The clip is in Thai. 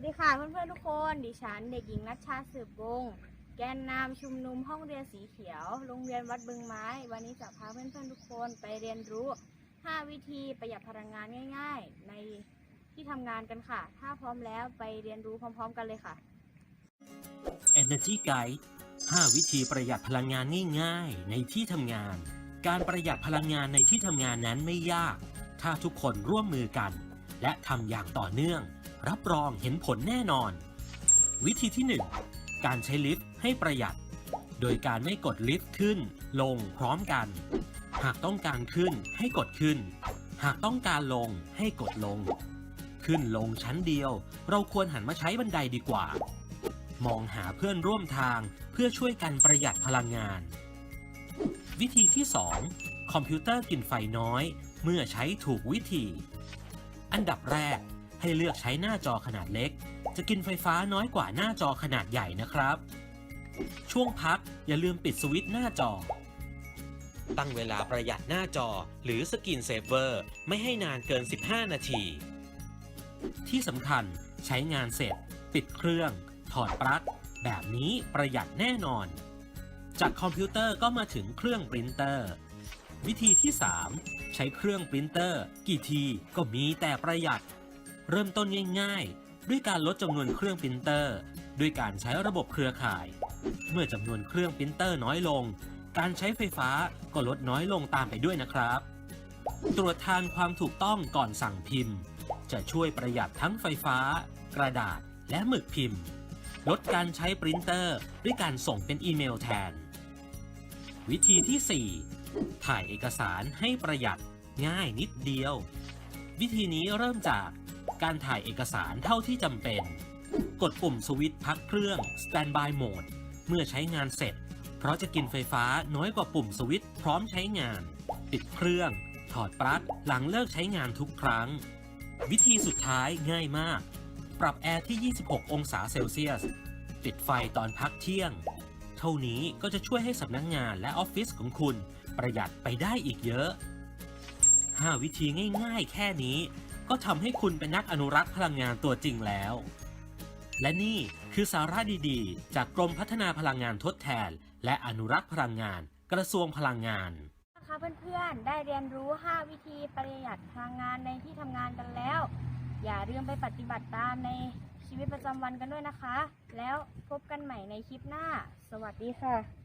วัสดีค่ะเพื่อนๆทุกคน ดิฉันเด็กหญิงนัชชาสืบวงแกนนำชุมนุมห้องเรียนสีเขียว โรงเรียนวัดบึงไม้ วันนี้จะพาเพื่อนๆทุกคนไปเรียนรู้ 5 วิธีประหยัดพลังงานง่าย ๆ ในที่ทำงานกันค่ะ ถ้าพร้อมแล้วไปเรียนรู้พร้อม ๆ กันเลยค่ะ Energy Guide 5 วิธีประหยัดพลังงานง่าย ๆ ในที่ทำงาน การประหยัดพลังงานในที่ทำงานนั้นไม่ยาก ถ้าทุกคนร่วมมือกัน และทำอย่างต่อเนื่อง รับรองเห็นผลแน่นอน วิธีที่ 1 การใช้ลิฟต์ให้ประหยัด โดยการไม่กดลิฟต์ขึ้น ลงพร้อมกัน หากต้องการขึ้นให้กดขึ้น หากต้องการลงให้กดลง ขึ้นลงชั้นเดียว เราควรหันมาใช้บันไดดีกว่า มองหาเพื่อนร่วมทางเพื่อช่วยกันประหยัดพลังงาน วิธีที่ 2 คอมพิวเตอร์กินไฟน้อย เมื่อใช้ถูกวิธี อันดับแรก ให้เลือกใช้หน้าจอขนาดเล็ก จะกินไฟฟ้าน้อยกว่าหน้าจอขนาดใหญ่นะครับ ช่วงพักอย่าลืมปิดสวิตช์หน้าจอ ตั้งเวลาประหยัดหน้าจอหรือสกินเซฟเวอร์ไม่ให้นานเกิน 15 นาที ที่สำคัญใช้งานเสร็จ ปิดเครื่อง ถอดปลั๊กแบบนี้ประหยัดแน่นอน จากคอมพิวเตอร์ก็มาถึงเครื่องปรินเตอร์ วิธีที่ 3 ใช้เครื่องปรินเตอร์ กี่ทีก็มีแต่ประหยัด เริ่มต้นง่ายๆ ด้วยการลดจำนวนเครื่องปรินเตอร์ ด้วยการใช้ระบบเครือข่าย เมื่อจำนวนเครื่องปรินเตอร์น้อยลง การใช้ไฟฟ้าก็ลดน้อยลงตามไปด้วยนะครับ ตรวจทานความถูกต้องก่อนสั่งพิมพ์ จะช่วยประหยัดทั้งไฟฟ้า กระดาษ และหมึกพิมพ์ ลดการใช้ปรินเตอร์ ด้วยการส่งเป็นอีเมลแทน วิธีที่ 4 ถ่ายเอกสารให้ประหยัดง่ายนิดเดียว วิธีนี้เริ่มจาก การถ่ายเอกสารเท่าที่จำเป็น กดปุ่มสวิตช์พักเครื่อง Standby Mode เมื่อใช้งานเสร็จ เพราะจะกินไฟฟ้าน้อยกว่าปุ่มสวิตช์พร้อมใช้งาน ปิดเครื่อง ถอดปลั๊กหลังเลิกใช้งานทุกครั้ง วิธีสุดท้ายง่ายมาก ปรับแอร์ที่ 26 องศาเซลเซียส ปิดไฟตอนพักเที่ยง เท่านี้ก็จะช่วยให้สำนักงงานและออฟฟิศของคุณ ประหยัดไปได้อีกเยอะ 5 วิธีง่าย ๆ แค่นี้ ก็ทำให้คุณเป็นนักอนุรักษ์พลังงานตัวจริงแล้ว และนี่คือสาระดีๆ จากกรมพัฒนาพลังงานทดแทน และอนุรักษ์พลังงาน กระทรวงพลังงานนะคะเพื่อนๆ ได้เรียนรู้ 5 วิธีประหยัดพลังงานในที่ทำงานกันแล้ว อย่าลืมไปปฏิบัติตามในชีวิตประจำวันกันด้วยนะคะ แล้วพบกันใหม่ในคลิปหน้า สวัสดีค่ะ